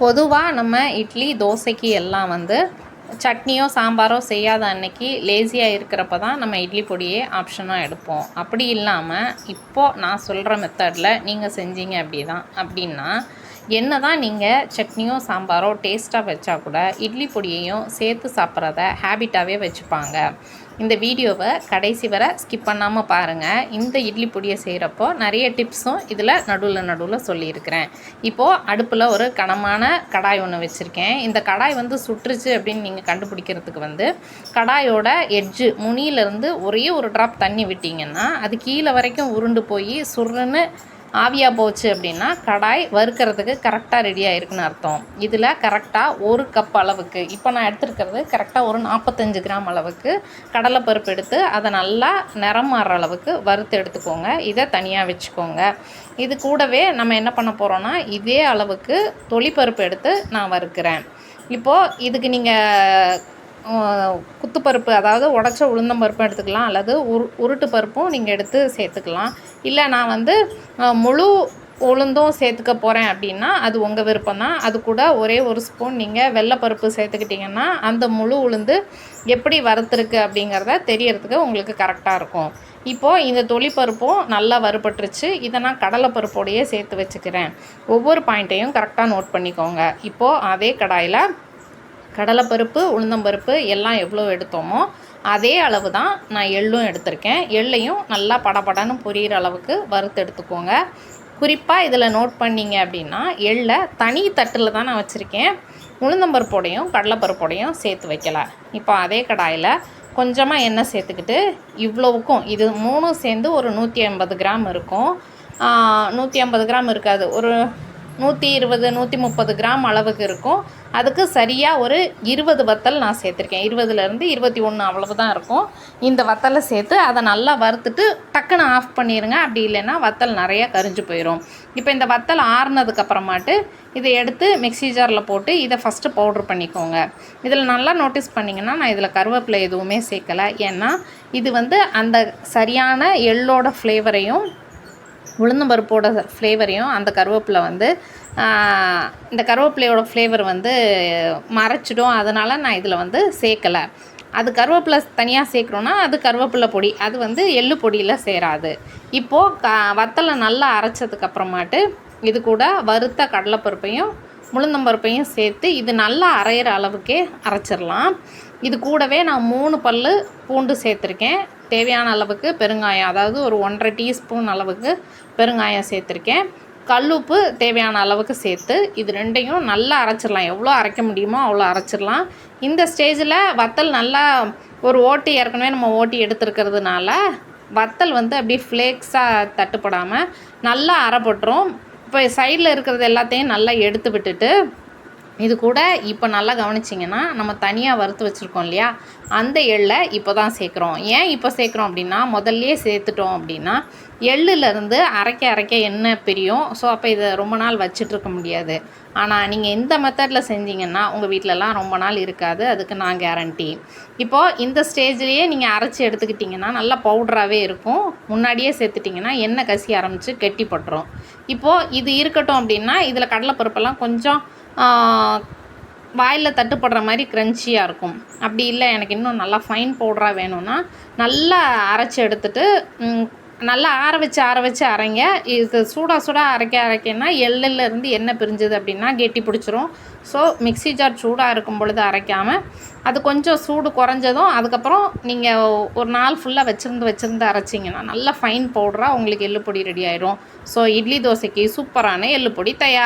பொதுவாக நம்ம இட்லி தோசைக்கு எல்லாம் வந்து சட்னியோ சாம்பாரோ செய்யாத அன்னைக்கு லேசியாக இருக்கிறப்ப தான் நம்ம இட்லி பொடியே ஆப்ஷனாக எடுப்போம். அப்படி இல்லாமல் இப்போது நான் சொல்கிற மெத்தடில் நீங்கள் செஞ்சீங்க அப்படி தான் அப்படின்னா என்ன தான் நீங்கள் சட்னியோ சாம்பாரோ டேஸ்ட்டாக வச்சா கூட இட்லி பொடியையும் சேர்த்து சாப்பிட்றத ஹேபிட்டாகவே வச்சுப்பாங்க. இந்த வீடியோவை கடைசி வரை ஸ்கிப் பண்ணாமல் பாருங்கள் இந்த இட்லி பொடியை செய்கிறப்போ நிறைய டிப்ஸும் இதில் நடுவில் நடுவில் சொல்லியிருக்கிறேன். இப்போது அடுப்பில் ஒரு கனமான கடாய் ஒன்று வச்சுருக்கேன். இந்த கடாய் வந்து சுற்றுச்சு அப்படின்னு நீங்கள் கண்டுபிடிக்கிறதுக்கு வந்து கடாயோட எட்ஜு முனியிலேருந்து ஒரே ஒரு ட்ராப் தண்ணி விட்டிங்கன்னா அது கீழே வரைக்கும் உருண்டு போய் சுருன்னு ஆவியாக போச்சு அப்படின்னா கடாய் வறுக்கிறதுக்கு கரெக்டாக ரெடி ஆகிருக்குன்னு அர்த்தம். இதில் கரெக்டாக ஒரு கப் அளவுக்கு இப்போ நான் எடுத்துருக்கிறது கரெக்டாக ஒரு நாற்பத்தஞ்சு கிராம் அளவுக்கு கடலைப்பருப்பு எடுத்து அதை நல்லா நிறம் மாறுற அளவுக்கு வறுத்து எடுத்துக்கோங்க. இதை தனியாக வச்சுக்கோங்க. இது கூடவே நம்ம என்ன பண்ண போகிறோன்னா இதே அளவுக்கு தொளிப்பருப்பு எடுத்து நான் வறுக்கிறேன். இப்போது இதுக்கு நீங்கள் குத்துப்பருப்பு அதாவது உடச்ச உளுந்தம்பருப்பும் எடுத்துக்கலாம். அல்லது உரு உருட்டு பருப்பும் நீங்கள் எடுத்து சேர்த்துக்கலாம். இல்லை நான் வந்து முழு உளுந்தும் சேர்த்துக்க போகிறேன் அப்படின்னா அது உங்கள் விருப்பம் தான். அது கூட ஒரே ஒரு ஸ்பூன் நீங்கள் வெள்ளைப்பருப்பு சேர்த்துக்கிட்டிங்கன்னா அந்த முழு உளுந்து எப்படி வறுத்துருக்கு அப்படிங்கிறத தெரியறதுக்கு உங்களுக்கு கரெக்டாக இருக்கும். இப்போது இந்த தொளிப்பருப்பும் நல்லா வறுபட்டுருச்சு. இதை நான் கடலைப்பருப்போடையே சேர்த்து வச்சுக்கிறேன். ஒவ்வொரு பாயிண்ட்டையும் கரெக்டாக நோட் பண்ணிக்கோங்க. இப்போது அதே கடாயில் கடலைப்பருப்பு உளுந்தம்பருப்பு எல்லாம் எவ்வளோ எடுத்தோமோ அதே அளவு தான் நான் எள்ளும் எடுத்திருக்கேன். எள்ளையும் நல்லா படபடன்னு பொரியிற அளவுக்கு வறுத்து எடுத்துக்கோங்க. குறிப்பாக இதில் நோட் பண்ணிங்க அப்படின்னா எள்ளை தனி தட்டில் தான் நான் வச்சுருக்கேன். உளுந்தம்பருப்போடையும் கடலைப்பருப்போடையும் சேர்த்து வைக்கல. இப்போ அதே கடாயில் கொஞ்சமாக எண்ணெய் சேர்த்துக்கிட்டு இவ்வளவுக்கும் இது மூணும் சேர்ந்து ஒரு நூற்றி ஐம்பது கிராம் இருக்கும். நூற்றி ஐம்பது கிராம் இருக்காது. ஒரு நூற்றி இருபது நூற்றி முப்பது கிராம் அளவுக்கு இருக்கும். அதுக்கு சரியாக ஒரு இருபது வத்தல் நான் சேர்த்துருக்கேன். இருபதுலேருந்து இருபத்தி ஒன்று அவ்வளவு தான் இருக்கும். இந்த வத்தலை சேர்த்து அதை நல்லா வறுத்துட்டு டக்குன்னு ஆஃப் பண்ணிடுங்க அப்படி இல்லைன்னா வத்தல் நிறையா கரிஞ்சு போயிடும் இப்போ இந்த வத்தல் ஆறுனதுக்கப்புறமாட்டு இதை எடுத்து மிக்சி ஜாரில் போட்டு இதை ஃபஸ்ட்டு பவுட்ரு பண்ணிக்கோங்க. இதில் நல்லா நோட்டீஸ் பண்ணிங்கன்னா நான் இதில் கருவேப்பிலை எதுவுமே சேர்க்கலை. ஏன்னா இது வந்து அந்த சரியான எள்ளோட ஃப்ளேவரையும் உளுந்தம்பருப்போட ஃப்ளேவரையும் அந்த கருவேப்பிலை வந்து இந்த கருவேப்பிலையோட ஃப்ளேவர் வந்து மறைச்சிடும். அதனால் நான் இதில் வந்து சேர்க்கலை. அது கருவேப்பிலை தனியாக சேர்க்குறோன்னா அது கருவேப்பிலை பொடி. அது வந்து எள்ளு பொடியில் சேராது. இப்போது க வத்தலை நல்லா அரைச்சதுக்கப்புறமாட்டு இது கூட வறுத்த கடலைப்பருப்பையும் உளுந்தம்பருப்பையும் சேர்த்து இது நல்லா அரையிற அளவுக்கே அரைச்சிடலாம். இது கூடவே நான் மூணு பல் பூண்டு சேர்த்துருக்கேன். தேவையான அளவுக்கு பெருங்காயம் அதாவது ஒரு ஒன்றரை டீஸ்பூன் அளவுக்கு பெருங்காயம் சேர்த்துருக்கேன். கல்லுப்பு தேவையான அளவுக்கு சேர்த்து இது ரெண்டையும் நல்லா அரைச்சிடலாம். எவ்வளோ அரைக்க முடியுமோ அவ்வளோ அரைச்சிடலாம். இந்த ஸ்டேஜில் வத்தல் நல்லா ஒரு ஓட்டி ஏற்கனவே நம்ம ஓட்டி எடுத்துருக்கிறதுனால வத்தல் வந்து அப்படியே ஃப்ளேக்ஸாக தட்டுப்படாமல் நல்லா அரைப்பட்டுரும். இப்போ சைடில் இருக்கிறது எல்லாத்தையும் நல்லா எடுத்து விட்டுட்டு இது கூட இப்போ நல்லா கவனிச்சிங்கன்னா நம்ம தனியாக வறுத்து வச்சுருக்கோம் இல்லையா? அந்த எள்ளை இப்போ தான் சேர்க்குறோம். ஏன் இப்போ சேர்க்குறோம் அப்படின்னா முதல்லையே சேர்த்துட்டோம் அப்படின்னா எள்ளுலேருந்து அரைக்க அரைக்க எண்ணெய் பிரியும். ஸோ அப்போ இதை ரொம்ப நாள் வச்சிட்ருக்க முடியாது. ஆனால் நீங்கள் இந்த மெத்தடில் செஞ்சீங்கன்னா உங்கள் வீட்டிலலாம் ரொம்ப நாள் இருக்காது. அதுக்கு நான் கேரண்டி இப்போது இந்த ஸ்டேஜ்லேயே நீங்கள் அரைச்சி எடுத்துக்கிட்டிங்கன்னா நல்லா பவுட்ராகவே இருக்கும். முன்னாடியே சேர்த்துட்டிங்கன்னா எண்ணெய் கசி ஆரம்பித்து கெட்டிப்பட்டுரும். இப்போது இது இருக்கட்டும் அப்படின்னா இதில் கடலைப்பருப்பெல்லாம் கொஞ்சம் வாயில் தட்டுப்படுற மாதிரி க்ரன்ச்சியாக இருக்கும். அப்படி இல்லை எனக்கு இன்னும் நல்லா ஃபைன் பவுடராக வேணும்னா நல்லா அரைச்சி எடுத்துட்டு நல்லா ஆற வச்சு ஆற வச்சு அரைங்க. இது சூடாக சூடாக அரைக்க அரைக்கன்னா எள்ளிலேருந்து எண்ணெய் பிரிஞ்சுது அப்படின்னா கெட்டி பிடிச்சிரும். ஸோ மிக்சி ஜார் சூடாக இருக்கும் பொழுது அரைக்காமல் அது கொஞ்சம் சூடு குறைஞ்சதும் அதுக்கப்புறம் நீங்கள் ஒரு நாள் ஃபுல்லாக வச்சுருந்து வச்சுருந்து அரைச்சிங்கன்னா நல்லா ஃபைன் பவுடராக உங்களுக்கு எள்ளுப்பொடி ரெடி ஆயிரும். ஸோ இட்லி தோசைக்கு சூப்பரான எள்ளுப்பொடி தயார்